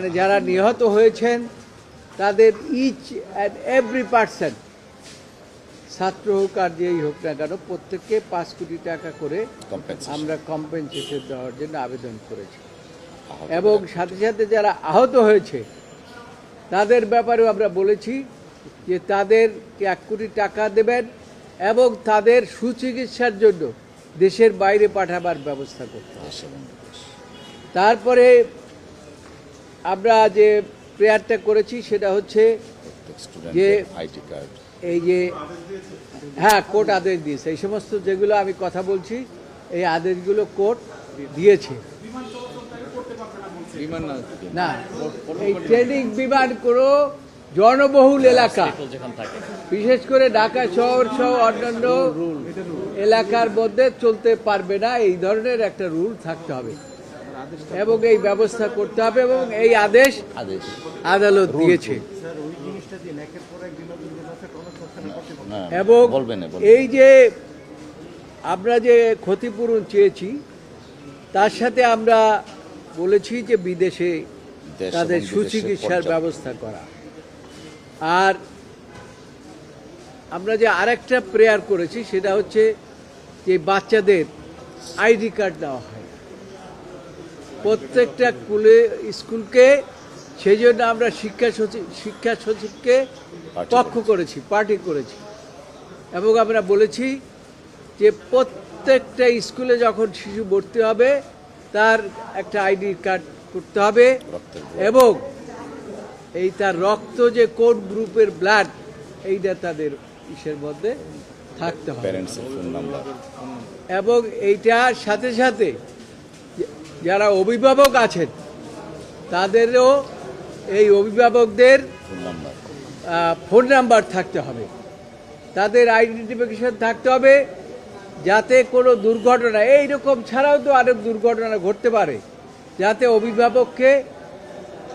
মানে যারা নিহত হয়েছেন তাদের ইচ অ্যান্ড এভরি পার্সন ছাত্র হোক আর যেই হোক না কেন প্রত্যেককে পাঁচ কোটি টাকা করে. আমরা কম্পেনসেশন দেওয়ার জন্য আবেদন করেছি এবং সাথে সাথে যারা আহত হয়েছে তাদের ব্যাপারেও আমরা বলেছি যে তাদেরকে এক কোটি টাকা দেবেন এবং তাদের সুচিকিৎসার জন্য দেশের বাইরে পাঠাবার ব্যবস্থা করতে বিদেশ। তারপরে আমরা যে প্রেয়ারটা করেছি সেটা হচ্ছে যে- এই যে হ্যাঁ কোর্ট আদেশ দিয়েছে। এই সমস্ত যেগুলো আমি কথা বলছি এই আদেশগুলো কোর্ট দিয়েছে। না এই ট্রেনিং বিমান কোনো জনবহুল এলাকা বিশেষ করে ঢাকা শহর সহ অন্যান্য এলাকার মধ্যে চলতে পারবে না। এই ধরনের একটা রুল থাকতে হবে। এবং এই ব্যবস্থা করতে হবে এবং এই আদেশ আদেশ। আদালত দিয়েছে। এবং। এই যে আমরা যে ক্ষতিপূরণ চেয়েছি তার সাথে আমরা বলেছি যে বিদেশে তাদের সুচিকিৎসার ব্যবস্থা করা। আর আমরা যে আরেকটা প্রেয়ার করেছি সেটা হচ্ছে যে বাচ্চাদের আইডি কার্ড দেওয়া হয়। প্রত্যেকটা স্কুলে স্কুলকে সেই জন্য আমরা শিক্ষা সচিব শিক্ষা সচিবকে পক্ষ করেছি। পার্টি করেছি। এবং আমরা বলেছি যে প্রত্যেকটা স্কুলে যখন শিশু ভর্তি হবে তার একটা আইডি কার্ড করতে হবে এবং এই তার রক্ত যে কোন গ্রুপের ব্লাড এইটা তাদের ইসের মধ্যে থাকতে হবে। এবং এইটার সাথে সাথে যারা অভিভাবক আছেন, তাদেরও এই অভিভাবকদের ফোন নাম্বার থাকতে হবে। তাদের আইডেন্টিফিকেশন থাকতে হবে যাতে কোনো দুর্ঘটনা এই রকম ছাড়াও তো আরও দুর্ঘটনা ঘটতে পারে, যাতে অভিভাবককে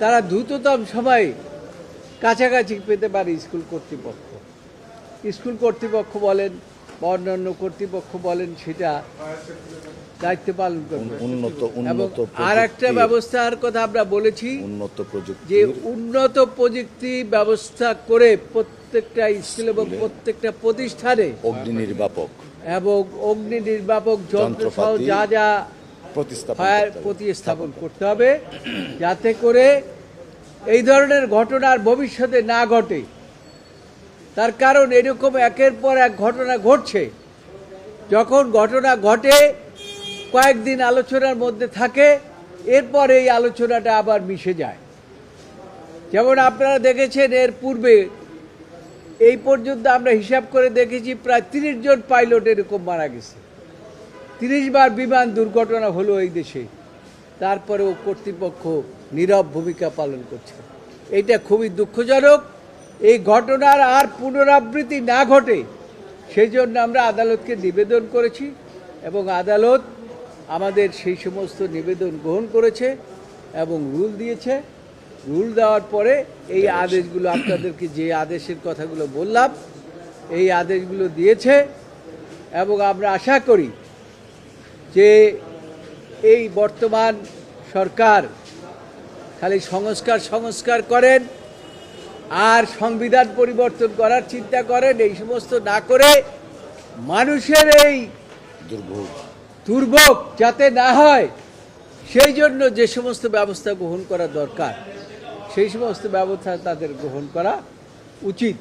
তারা দ্রুততম সময়ে কাছাকাছি পেতে পারে স্কুল কর্তৃপক্ষ। স্কুল কর্তৃপক্ষ বলেন বা অন্যান্য কর্তৃপক্ষ বলেন সেটা দায়িত্ব পালন করবে। উন্নত উন্নত আর একটা ব্যবস্থার কথা আমরা বলেছি উন্নত প্রযুক্তি যে উন্নত প্রযুক্তি ব্যবস্থা করে প্রত্যেকটা স্কুল এবং প্রত্যেকটা প্রতিষ্ঠানে অগ্নি নির্বাপক এবং অগ্নি নির্বাপক যন্ত্র সহ যা যা ফায়ার প্রতিস্থাপন করতে হবে যাতে করে এই ধরনের ঘটনার ভবিষ্যতে না ঘটে। তার কারণ এরকম একের পর এক ঘটনা ঘটছে। যখন ঘটনা ঘটে, কয়েকদিন আলোচনার মধ্যে থাকে, এরপর এই আলোচনাটা আবার মিশে যায়। যেমন আপনারা দেখেছেন, এর পূর্বে এই পর্যন্ত আমরা হিসাব করে দেখেছি, প্রায় তিরিশ জন পাইলট এরকম মারা গেছে। তিরিশ বার বিমান দুর্ঘটনা হলো এই দেশে। তারপরেও কর্তৃপক্ষ নীরব ভূমিকা পালন করছে। এটা খুবই দুঃখজনক। এই ঘটনার আর পুনরাবৃত্তি না ঘটে সেই জন্য আমরা আদালতকে নিবেদন করেছি এবং আদালত আমাদের সেই সমস্ত নিবেদন গ্রহণ করেছে এবং রুল দিয়েছে। রুল দেওয়ার পরে এই আদেশগুলো আপনাদেরকে যে আদেশের কথাগুলো বললাম এই আদেশগুলো দিয়েছে এবং আমরা আশা করি যে এই বর্তমান সরকার খালি সংস্কার সংস্কার করেন আর সংবিধান পরিবর্তন করার চিন্তা করেন এই সমস্ত না করে মানুষের এই দুর্ভোগ। দুর্ভোগ যাতে না হয় সেই জন্য যে সমস্ত ব্যবস্থা গ্রহণ করা দরকার সেই সমস্ত ব্যবস্থা তাদের গ্রহণ করা উচিত।